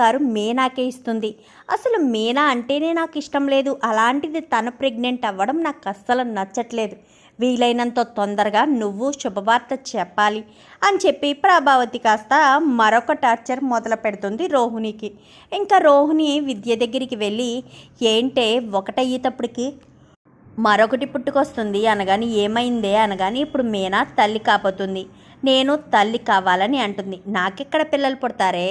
గారు మీనాకే ఇస్తుంది. అసలు మీనా అంటేనే నాకు ఇష్టం లేదు. అలాంటిది తను ప్రెగ్నెంట్ అవ్వడం నాకు అస్సలు నచ్చట్లేదు. వీలైనంత తొందరగా నువ్వు శుభవార్త చెప్పాలి అని చెప్పి ప్రభావతి కాస్త మరొక టార్చర్ మొదలు పెడుతుంది రోహిణికి. ఇంకా రోహిణి విద్య దగ్గరికి వెళ్ళి ఏంటే ఒకటయ్యేటప్పటికి మరొకటి పుట్టుకొస్తుంది అనగాని ఏమైందే? అనగాని ఇప్పుడు మీనా తల్లి కాబోతుంది. నేను తల్లి కావాలని అంటుంది. నాకెక్కడ పిల్లలు పుడతారే?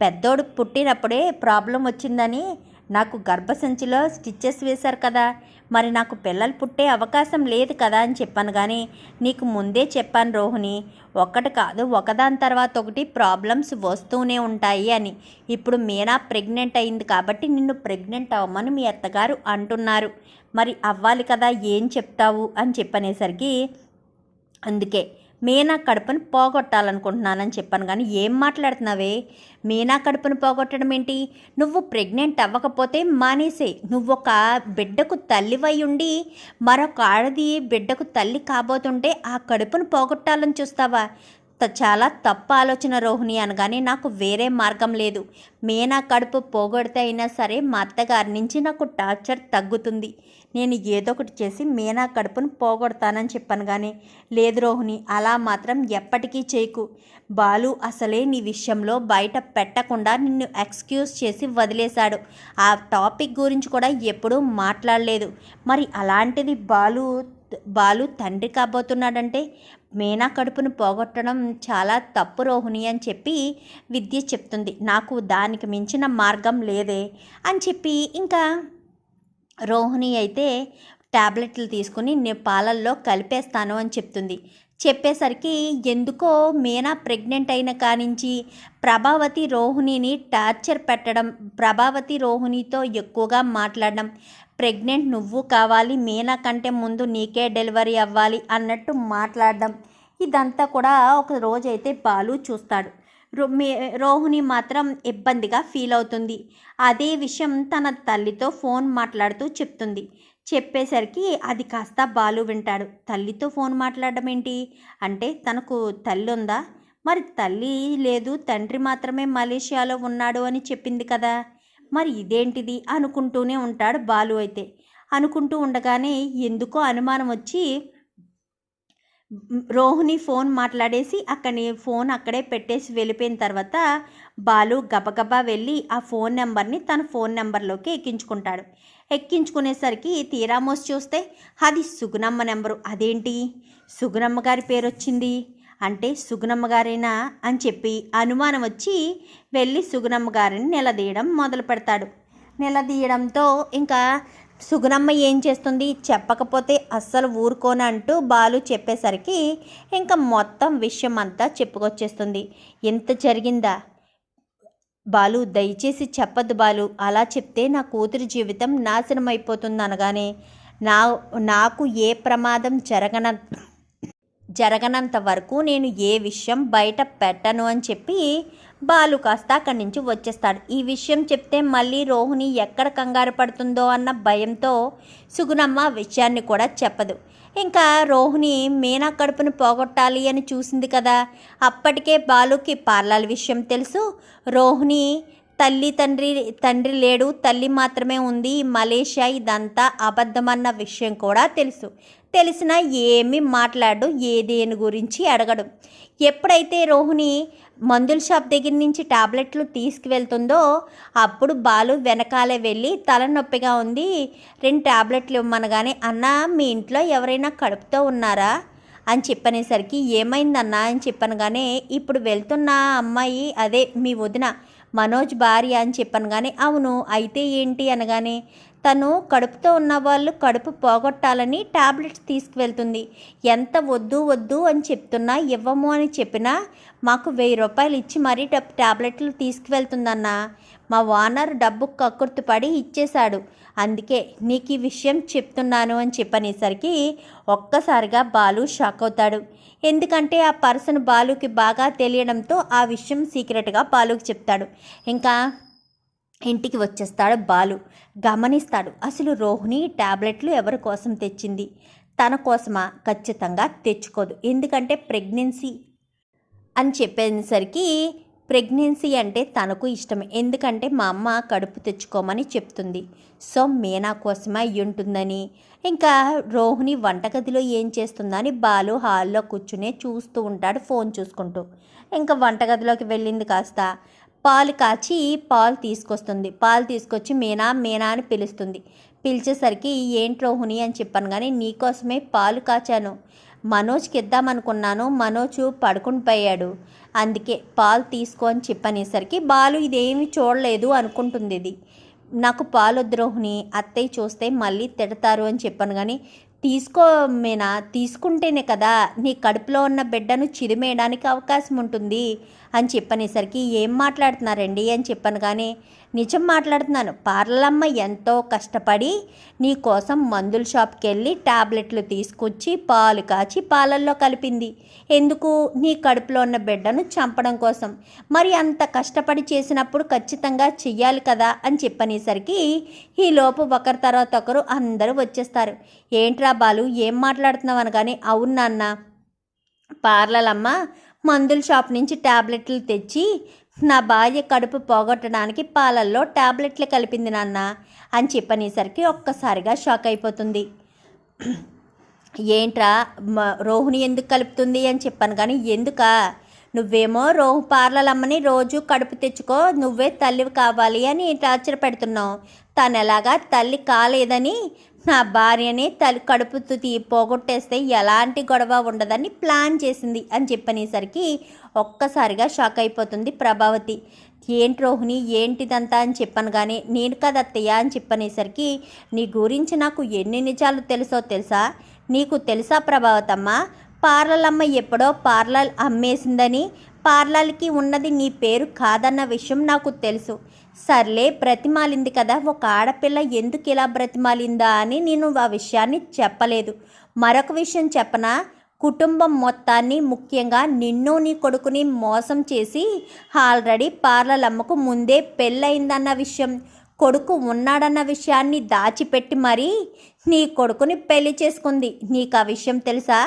పెద్దోడు పుట్టినప్పుడే ప్రాబ్లం వచ్చిందని నాకు గర్భసంచిలో స్టిచ్చెస్ వేశారు కదా. మరి నాకు పిల్లలు పుట్టే అవకాశం లేదు కదా అని చెప్పాను కానీ నీకు ముందే చెప్పాను రోహిణి. ఒక్కటి కాదు ఒకదాని తర్వాత ఒకటి ప్రాబ్లమ్స్ వస్తూనే ఉంటాయి అని. ఇప్పుడు మీనా ప్రెగ్నెంట్ అయింది కాబట్టి నిన్ను ప్రెగ్నెంట్ అవ్వమని మీ అత్తగారు అంటున్నారు. మరి అవ్వాలి కదా ఏం చెప్తావు అని చెప్పనేసరికి అందుకే మీనా కడుపుని పోగొట్టాలనుకుంటున్నానని చెప్పాను కానీ ఏం మాట్లాడుతున్నావే? మీనా కడుపుని పోగొట్టడం ఏంటి? నువ్వు ప్రెగ్నెంట్ అవ్వకపోతే మానేసే. నువ్వు ఒక బిడ్డకు తల్లివై ఉండి మరొక ఆడది బిడ్డకు తల్లి కాబోతుంటే ఆ కడుపును పోగొట్టాలని చూస్తావా? చాలా తప్పు ఆలోచన రోహిణి అనగానే నాకు వేరే మార్గం లేదు. మీనా కడుపు పోగొడితే అయినా సరే మా అత్తగారి నుంచి నాకు టార్చర్ తగ్గుతుంది. నేను ఏదో ఒకటి చేసి మీనా కడుపును పోగొడతానని చెప్పాను కానీ లేదు రోహిణి అలా మాత్రం ఎప్పటికీ చేయకు. బాలు అసలే నీ విషయంలో బయట పెట్టకుండా నిన్ను ఎక్స్క్యూజ్ చేసి వదిలేశాడు. ఆ టాపిక్ గురించి కూడా ఎప్పుడూ మాట్లాడలేదు. మరి అలాంటిది బాలు బాలు తండ్రి కాబోతున్నాడంటే మీనా కడుపును పోగొట్టడం చాలా తప్పు రోహిణి అని చెప్పి విద్య చెప్తుంది. నాకు దానికి మించిన మార్గం లేదే అని చెప్పి ఇంకా రోహిణి అయితే ట్యాబ్లెట్లు తీసుకుని నేను పాలల్లో కలిపేస్తాను అని చెప్తుంది. చెప్పేసరికి ఎందుకో మీనా ప్రెగ్నెంట్ అయిన కానించి ప్రభావతి రోహిణిని టార్చర్ పెట్టడం ప్రభావతి రోహిణితో ఎక్కువగా మాట్లాడడం ప్రెగ్నెంట్ నువ్వు కావాలి మీనా కంటే ముందు నీకే డెలివరీ అవ్వాలి అన్నట్టు మాట్లాడడం ఇదంతా కూడా ఒక రోజైతే బాలు చూస్తాడు. రో మీ రోహిణి మాత్రం ఇబ్బందిగా ఫీల్ అవుతుంది. అదే విషయం తన తల్లితో ఫోన్ మాట్లాడుతూ చెప్తుంది. చెప్పేసరికి అది కాస్త బాలు వింటాడు. తల్లితో ఫోన్ మాట్లాడడం ఏంటి? అంటే తనకు తల్లి ఉందా మరి తల్లి లేదు తండ్రి మాత్రమే మలేషియాలో ఉన్నాడు అని చెప్పింది కదా. మరి ఇదేంటిది? అనుకుంటూనే ఉంటాడు బాలు అయితే. అనుకుంటూ ఉండగానే ఎందుకో అనుమానం వచ్చి రోహిణి ఫోన్ మాట్లాడేసి అక్కడి ఫోన్ అక్కడే పెట్టేసి వెళ్ళిపోయిన తర్వాత బాలు గబగబా వెళ్ళి ఆ ఫోన్ నెంబర్ని తన ఫోన్ నెంబర్లోకి ఎక్కించుకుంటాడు. ఎక్కించుకునేసరికి తీరా మోసి చూస్తే అది సుగుణమ్మ నెంబరు. అదేంటి? సుగుణమ్మ గారి పేరు వచ్చింది అంటే సుగుణమ్మ గారేనా? అని చెప్పి అనుమానం వచ్చి వెళ్ళి సుగుణమ్మ గారిని నిలదీయడం మొదలు పెడతాడు. నిలదీయడంతో ఇంకా సుగుణమ్మ ఏం చేస్తుంది? చెప్పకపోతే అస్సలు ఊరుకోనంటూ బాలు చెప్పేసరికి ఇంకా మొత్తం విషయం అంతా చెప్పుకొచ్చేస్తుంది. ఎంత జరిగిందా? బాలు దయచేసి చెప్పద్దు బాలు అలా చెప్తే నా కూతురి జీవితం నాశనం అయిపోతుంది అనగానే నా నాకు ఏ ప్రమాదం జరగన జరగనంత వరకు నేను ఏ విషయం బయట పెట్టను అని చెప్పి బాలు కాస్త అక్కడి నుంచి వచ్చేస్తాడు. ఈ విషయం చెప్తే మళ్ళీ రోహిణి ఎక్కడ కంగారు పడుతుందో అన్న భయంతో సుగుణమ్మ విషయాన్ని కూడా చెప్పదు. ఇంకా రోహిణి మీనా కడుపును పోగొట్టాలి అని చూసింది కదా. అప్పటికే బాలుకి పార్లాల విషయం తెలుసు. రోహిణి తల్లి తండ్రి తండ్రి లేడు తల్లి మాత్రమే ఉంది. మలేషియా ఇదంతా అబద్ధమన్న విషయం కూడా తెలుసు. తెలిసినా ఏమీ మాట్లాడు ఏ దేని గురించి అడగడు. ఎప్పుడైతే రోహిణి మందుల షాప్ దగ్గర నుంచి టాబ్లెట్లు తీసుకువెళ్తుందో అప్పుడు బాలు వెనకాలే వెళ్ళి తలనొప్పిగా ఉంది. రెండు టాబ్లెట్లు ఇవ్వమనగానే అన్న మీ ఇంట్లో ఎవరైనా కడుపుతో ఉన్నారా? అని చెప్పనేసరికి ఏమైందన్నా? అని చెప్పనగానే ఇప్పుడు వెళ్తున్న అమ్మాయి అదే మీ వదిన మనోజ్ భార్య అని చెప్పాను కానీ అవును అయితే ఏంటి అనగానే తను కడుపుతో ఉన్న వాళ్ళు కడుపు పోగొట్టాలని టాబ్లెట్స్ తీసుకువెళ్తుంది. ఎంత వద్దు వద్దు అని చెప్తున్నా ఇవ్వము అని చెప్పినా మాకు వెయ్యి రూపాయలు ఇచ్చి మరీ టప్ టాబ్లెట్లు తీసుకువెళ్తుందన్న. మా ఓనర్ డబ్బు కక్కుర్తిపడి ఇచ్చేశాడు. అందుకే నీకు ఈ విషయం చెప్తున్నాను అని చెప్పనేసరికి ఒక్కసారిగా బాలు షాక్ అవుతాడు. ఎందుకంటే ఆ పర్సన్ బాలుకి బాగా తెలియడంతో ఆ విషయం సీక్రెట్గా బాలుకి చెప్తాడు. ఇంకా ఇంటికి వచ్చేస్తాడు బాలు. గమనిస్తాడు అసలు రోహిణి ట్యాబ్లెట్లు ఎవరి కోసం తెచ్చింది? తన కోసమా? ఖచ్చితంగా తెచ్చుకోదు. ఎందుకంటే ప్రెగ్నెన్సీ అని చెప్పేసరికి ప్రెగ్నెన్సీ అంటే తనకు ఇష్టమే. ఎందుకంటే మా అమ్మ కడుపు తెచ్చుకోమని చెప్తుంది. సో మీనా కోసమే అయి ఉంటుందని ఇంకా రోహిణి వంటగదిలో ఏం చేస్తుందని బాలు హాల్లో కూర్చునే చూస్తూ ఉంటాడు ఫోన్ చూసుకుంటూ. ఇంకా వంటగదిలోకి వెళ్ళింది కాస్త. పాలు కాచి పాలు తీసుకొస్తుంది. పాలు తీసుకొచ్చి మీనా మీనా అని పిలుస్తుంది. పిలిచేసరికి ఏంటి రోహిణి? అని చెప్పాను కానీ నీకోసమే పాలు కాచాను. మనోజ్కి ఇద్దామనుకున్నాను మనోజ్ పడుకుని పోయాడు. అందుకే పాలు తీసుకో అని చెప్పనేసరికి బాలు ఇదేమి చూడలేదు అనుకుంటుంది ఇది. నాకు పాలు ద్రోహిణి అత్తయ్య చూస్తే మళ్ళీ తిడతారు అని చెప్పాను కానీ తీసుకో మీనా తీసుకుంటేనే కదా నీ కడుపులో ఉన్న బిడ్డను చిరిమేయడానికి అవకాశం ఉంటుంది అని చెప్పనేసరికి ఏం మాట్లాడుతున్నారండి అని చెప్పాను కానీ నిజం మాట్లాడుతున్నాను. పార్లమ్మ ఎంతో కష్టపడి నీ కోసం మందుల షాప్కి వెళ్ళి టాబ్లెట్లు తీసుకొచ్చి పాలు కాచి పాలల్లో కలిపింది. ఎందుకు? నీ కడుపులో ఉన్న బిడ్డను చంపడం కోసం. మరి అంత కష్టపడి చేసినప్పుడు ఖచ్చితంగా చెయ్యాలి కదా అని చెప్పనేసరికి ఈలోపు ఒకరి తర్వాత ఒకరు అందరూ వచ్చేస్తారు. ఏంట్రా బాలు ఏం మాట్లాడుతున్నావు అనగానే అవును నాన్న. పార్లలమ్మ మందుల షాప్ నుంచి టాబ్లెట్లు తెచ్చి నా భార్య కడుపు పోగొట్టడానికి పాలల్లో టాబ్లెట్లు కలిపింది నాన్న అని చెప్పనేసరికి ఒక్కసారిగా షాక్ అయిపోతుంది. ఏంట్రా రోహుని రోహిణి ఎందుకు కలుపుతుంది అని చెప్పాను కానీ ఎందుకా? నువ్వేమో రోహు పార్లలమ్మని రోజు కడుపు తెచ్చుకో నువ్వే తల్లివి కావాలి అని టార్చర్ పెడుతున్నావు తను ఎలాగా తల్లి కాలేదని నా భార్యని తలు కడుపు తుతి పోగొట్టేస్తే ఎలాంటి గొడవ ఉండదని ప్లాన్ చేసింది అని చెప్పనేసరికి ఒక్కసారిగా షాక్ అయిపోతుంది ప్రభావతి. ఏంటి రోహిణి ఏంటిదంతా అని చెప్పాను కానీ నేను కదా అత్తయ్య అని చెప్పనేసరికి నీ గురించి నాకు ఎన్ని నిజాలు తెలుసో తెలుసా? నీకు తెలుసా ప్రభావతమ్మ? పార్లలమ్మ ఎప్పుడో పార్లర్ అమ్మేసిందని పార్లర్కి ఉన్నది నీ పేరు కాదన్న విషయం నాకు తెలుసు. సర్లే బ్రతిమాలింది కదా ఒక ఆడపిల్ల ఎందుకు ఇలా బ్రతిమాలిందా అని నేను ఆ విషయాన్ని చెప్పలేదు. మరొక విషయం చెప్పనా? కుటుంబం మొత్తాన్ని ముఖ్యంగా నిన్ను నీ కొడుకుని మోసం చేసి ఆల్రెడీ పార్లలమ్మకు ముందే పెళ్ళయిందన్న విషయం కొడుకు ఉన్నాడన్న విషయాన్ని దాచిపెట్టి మరీ నీ కొడుకుని పెళ్ళి చేసుకుంది. నీకు ఆ విషయం తెలుసా?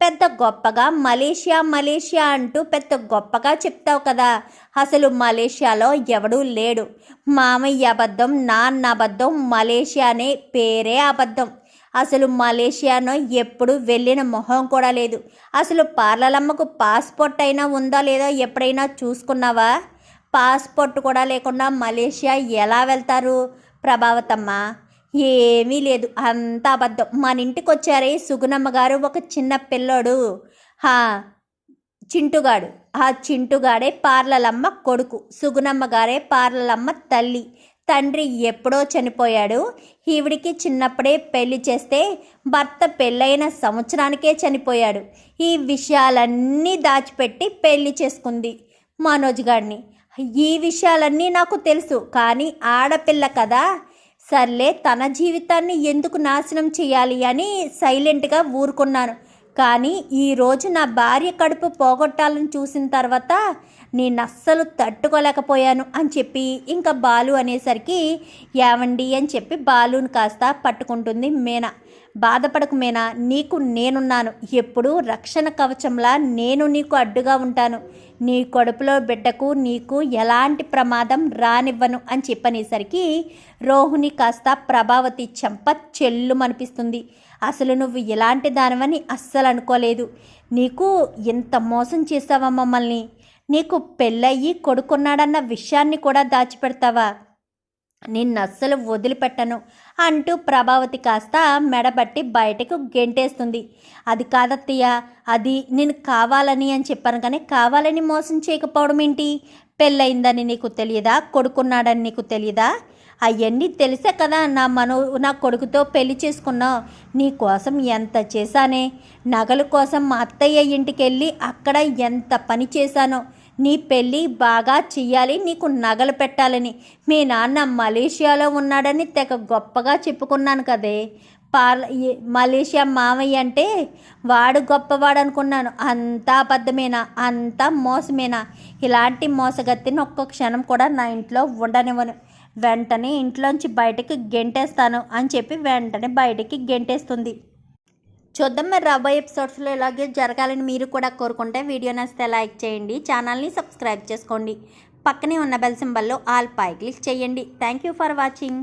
పెద్ద గొప్పగా మలేషియా మలేషియా అంటూ పెద్ద గొప్పగా చెప్తావు కదా. అసలు మలేషియాలో ఎవడూ లేడు. మామయ్య అబద్ధం నాన్న అబద్ధం మలేషియా అనే పేరే అబద్ధం. అసలు మలేషియానో ఎప్పుడు వెళ్ళిన మొహం కూడా లేదు. అసలు పార్లలమ్మకు పాస్పోర్ట్ అయినా ఉందా లేదా ఎప్పుడైనా చూసుకున్నావా? పాస్పోర్ట్ కూడా లేకుండా మలేషియా ఎలా వెళ్తారు? ప్రభావతమ్మ. ఏమీ లేదు. అంత అబద్ధం. మన ఇంటికి వచ్చారే సుగుణమ్మ గారు ఒక చిన్న పిల్లోడు. హా చింటుగాడు. ఆ చింటుగాడే పార్లలమ్మ కొడుకు. సుగుణమ్మ గారే పార్లలమ్మ తల్లి. తండ్రి ఎప్పుడో చనిపోయాడు. ఈవిడికి చిన్నప్పుడే పెళ్ళి చేస్తే భర్త పెళ్ళైన సంవత్సరానికే చనిపోయాడు. ఈ విషయాలన్నీ దాచిపెట్టి పెళ్ళి చేసుకుంది మనోజ్ గారిని ఈ విషయాలన్నీ నాకు తెలుసు కానీ ఆడపిల్ల కదా. సర్లే తన జీవితాన్ని ఎందుకు నాశనం చేయాలి అని సైలెంట్గా ఊరుకున్నాను. కానీ ఈరోజు నా భార్య కడుపు పోగొట్టాలని చూసిన తర్వాత నేను అస్సలు తట్టుకోలేకపోయాను అని చెప్పి ఇంకా బాలు అనేసరికి ఏవండి? అని చెప్పి బాలుని కాస్త పట్టుకుంటుంది మీనా. బాధపడకు మీనా నీకు నేనున్నాను. ఎప్పుడు రక్షణ కవచంలా నేను నీకు అడ్డుగా ఉంటాను. నీ కడుపులో బిడ్డకు నీకు ఎలాంటి ప్రమాదం రానివ్వను అని చెప్పనేసరికి రోహిణి కాస్త ప్రభావతి చెంప చెల్లుమనిపిస్తుంది. అసలు నువ్వు ఇలాంటి దానివని అస్సలు అనుకోలేదు. నీకు ఇంత మోసం చేసావా మమ్మల్ని? నీకు పెళ్ళయ్యి కొడుకున్నాడన్న విషయాన్ని కూడా దాచిపెడతావా? నిన్నస్సలు వదిలిపెట్టను అంటూ ప్రభావతి కాస్త మెడబట్టి బయటకు గెంటేస్తుంది. అది కాదత్తయ్య అది నేను కావాలని అని చెప్పాను కానీ కావాలని మోసం చేయకపోవడం ఏంటి? పెళ్ళయిందని నీకు తెలియదా? కొడుకున్నాడని నీకు తెలియదా? అవన్నీ తెలిసే కదా నా మను నా కొడుకుతో పెళ్ళి చేసుకున్నావు నీ కోసం ఎంత చేశానే. నగల కోసం మా అత్తయ్య ఇంటికి వెళ్ళి అక్కడ ఎంత పని చేశానో. నీ పెళ్ళి బాగా చెయ్యాలి నీకు నగలు పెట్టాలని. మీ నాన్న మలేషియాలో ఉన్నాడని తెగ గొప్పగా చెప్పుకున్నాను కదే. పాల మలేషియా మామయ్య అంటే వాడు గొప్పవాడు అనుకున్నాను అంతా అబద్ధమేనా? అంతా మోసమేనా? ఇలాంటి మోసగత్తిని ఒక్క క్షణం కూడా నా ఇంట్లో ఉండనివ్వను. వెంటనే ఇంట్లోంచి బయటకి గెంటేస్తాను అని చెప్పి వెంటనే బయటికి గెంటేస్తుంది. చూద్దాం మరి రాబోయే ఎపిసోడ్స్లో ఇలాగే జరగాలని మీరు కూడా కోరుకుంటే వీడియో నచ్చితే లైక్ చేయండి ఛానల్ని సబ్స్క్రైబ్ చేసుకోండి. పక్కనే ఉన్న బెల్ సింబల్లో ఆల్ పై క్లిక్ చేయండి. Thank you for watching.